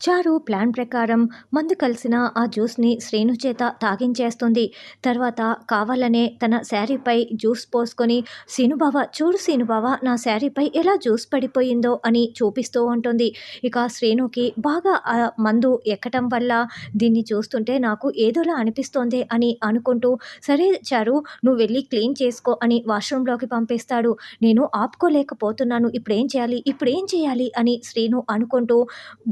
చారు ప్లాన్ ప్రకారం మందు కలిసిన ఆ జ్యూస్ని శ్రీను చేత తాగించేస్తుంది. తర్వాత కావాలనే తన శారీపై జ్యూస్ పోసుకొని సీనుబావ చూడు సీనుబావ నా శారీపై ఎలా జ్యూస్ పడిపోయిందో అని చూపిస్తూ ఉంటుంది. ఇక శ్రీనుకి బాగా ఆ మందు ఎక్కటం వల్ల దీన్ని చూస్తుంటే నాకు ఏదోలా అనిపిస్తోంది అని అనుకుంటూ సరే చారు నువ్వు వెళ్ళి క్లీన్ చేసుకో అని వాష్రూమ్లోకి పంపిస్తాడు. నేను ఆపుకోలేకపోతున్నాను ఇప్పుడేం చేయాలి ఇప్పుడేం చేయాలి అని శ్రీను అనుకుంటూ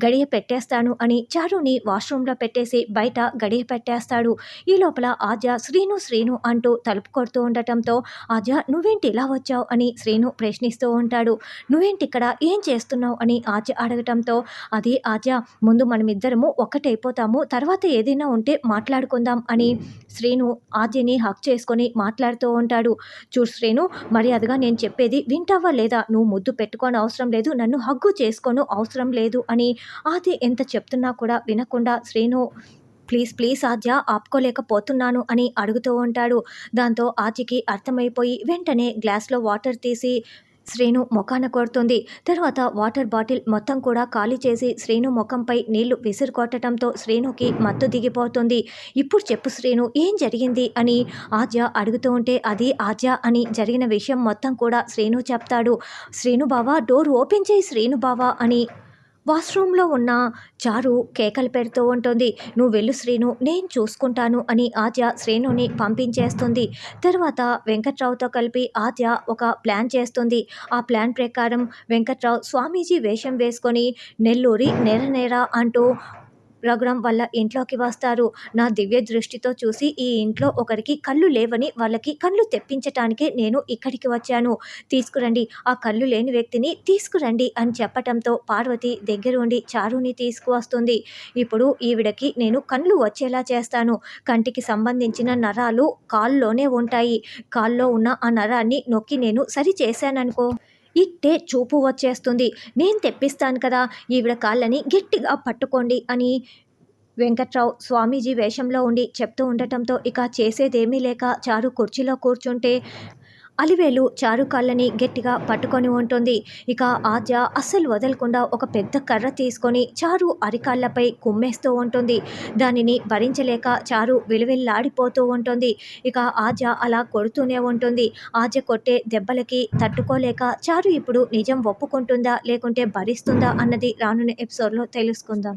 గడియ పెట్టేస్తాను అని చారుని వాష్రూమ్లో పెట్టేసి బయట గడియ పెట్టేస్తాడు. ఈ లోపల ఆద్య శ్రీను శ్రీను అంటూ తలుపు కొడుతూ ఉండటంతో ఆద్య నువ్వేంటి ఇలా వచ్చావు అని శ్రీను ప్రశ్నిస్తూ ఉంటాడు. నువ్వేంటి ఇక్కడ ఏం చేస్తున్నావు? అని ఆద్య అడగటంతో అది ఆద్య ముందు మనమిద్దరము ఒక్కటైపోతాము తర్వాత ఏదైనా ఉంటే మాట్లాడుకుందాం అని శ్రీను ఆద్యని హక్ చేసుకొని మాట్లాడుతూ ఉంటాడు. చూడు శ్రీను మర్యాదగా నేను చెప్పేది వింటావా లేదా? నువ్వు ముద్దు పెట్టుకోని అవసరం లేదు నన్ను హగ్గు చేసుకోను అవసరం లేదు అని ఆది ఎంత చెప్తున్నా కూడా వినకుండా శ్రీను ప్లీజ్ ప్లీజ్ ఆద్య ఆపుకోలేకపోతున్నాను అని అడుగుతూ ఉంటాడు. దాంతో ఆద్యకి అర్థమైపోయి వెంటనే గ్లాస్లో వాటర్ తీసి శ్రీను ముఖాన కొడుతుంది. తర్వాత వాటర్ బాటిల్ మొత్తం కూడా ఖాళీ చేసి శ్రీను ముఖంపై నీళ్ళు విసిరు కొట్టడంతో శ్రీనుకి మత్తు దిగిపోతుంది. ఇప్పుడు చెప్పు శ్రీను ఏం జరిగింది? అని ఆద్య అడుగుతూ ఉంటే అది ఆద్య అని జరిగిన విషయం మొత్తం కూడా శ్రీను చెప్తాడు. శ్రీను బావా డోర్ ఓపెన్ చేయి శ్రీను బావా అని వాష్రూమ్లో ఉన్న చారు కేకలు పెడుతూ ఉంటుంది. నువ్వు వెళ్ళు శ్రీను నేను చూసుకుంటాను అని ఆద్య శ్రీనుని పంపించేస్తుంది. తర్వాత వెంకట్రావుతో కలిపి ఆద్య ఒక ప్లాన్ చేస్తుంది. ఆ ప్లాన్ ప్రకారం వెంకట్రావు స్వామీజీ వేషం వేసుకొని నెల్లూరి నెర నెర అంటూ ప్రోగ్రాం వల్ల ఇంట్లోకి వస్తారు. నా దివ్య దృష్టితో చూసి ఈ ఇంట్లో ఒకరికి కళ్ళు లేవని వాళ్ళకి కళ్ళు తెప్పించటానికే నేను ఇక్కడికి వచ్చాను. తీసుకురండి. ఆ కళ్ళు లేని వ్యక్తిని తీసుకురండి అని చెప్పటంతో పార్వతి దగ్గర ఉండి చారుని తీసుకువస్తుంది. ఇప్పుడు ఈవిడకి నేను కళ్ళు వచ్చేలా చేస్తాను. కంటికి సంబంధించిన నరాలు కాల్లోనే ఉంటాయి. కాల్లో ఉన్న ఆ నరాన్ని నొక్కి నేను సరి చేశాననుకో ఇట్టే చూపు వచ్చేస్తుంది. నేను తెప్పిస్తాను కదా ఈవిడ కాళ్ళని గట్టిగా పట్టుకోండి అని వెంకట్రావు స్వామీజీ వేషంలో ఉండి చెప్తూ ఉండటంతో ఇక చేసేదేమీ లేక చారు కుర్చీలో కూర్చుంటే అలివేలు చారు కాళ్ళని గట్టిగా పట్టుకొని ఉంటుంది. ఇక ఆద్య అస్సలు వదలకుండా ఒక పెద్ద కర్ర తీసుకొని చారు అరికాళ్ళపై కుమ్మేస్తూ ఉంటుంది. దానిని భరించలేక చారు విలువిల్లాడిపోతూ ఉంటుంది. ఇక ఆద్య అలా కొడుతూనే ఉంటుంది. ఆద్య కొట్టే దెబ్బలకి తట్టుకోలేక చారు ఇప్పుడు నిజం ఒప్పుకుంటుందా లేకుంటే భరిస్తుందా అన్నది రానున్న ఎపిసోడ్లో తెలుసుకుందాం.